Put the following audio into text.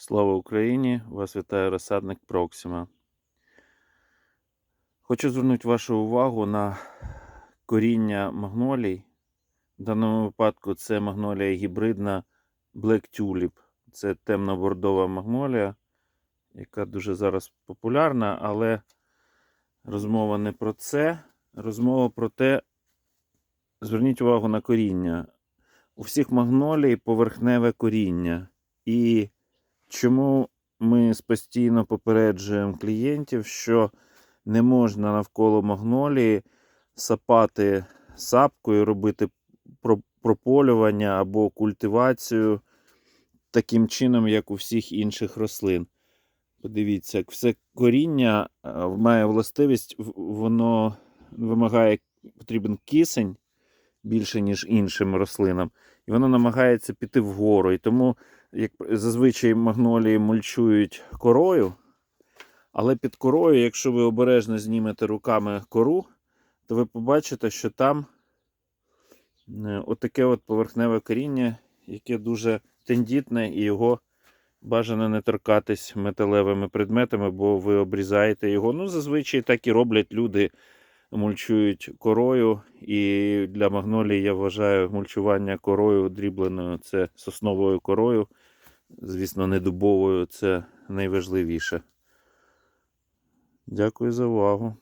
Слава Україні! Вас вітає розсадник Проксима. Хочу звернути вашу увагу на коріння магнолій. В даному випадку це магнолія гібридна Black Tulip. Це темно-бордова магнолія, яка дуже зараз популярна, але розмова не про це. Розмова про те, зверніть увагу на коріння. У всіх магнолій поверхневе коріння. І чому ми постійно попереджуємо клієнтів, що не можна навколо магнолії сапати сапкою, робити прополювання або культивацію таким чином, як у всіх інших рослин. Подивіться, як все коріння е, має властивість, воно вимагає потрібен кисень більше, ніж іншим рослинам, і воно намагається піти вгору. І тому, як зазвичай магнолії мульчують корою, але під корою, якщо ви обережно знімете руками кору, то ви побачите, що там е, отаке от поверхневе коріння, яке дуже тендітне, і його бажано не торкатись металевими предметами, бо ви обрізаєте його. Ну, зазвичай так і роблять люди, мульчують корою. І для магнолії я вважаю мульчування корою дрібленою це сосновою корою. Звісно, не дубовою, це найважливіше. Дякую за увагу.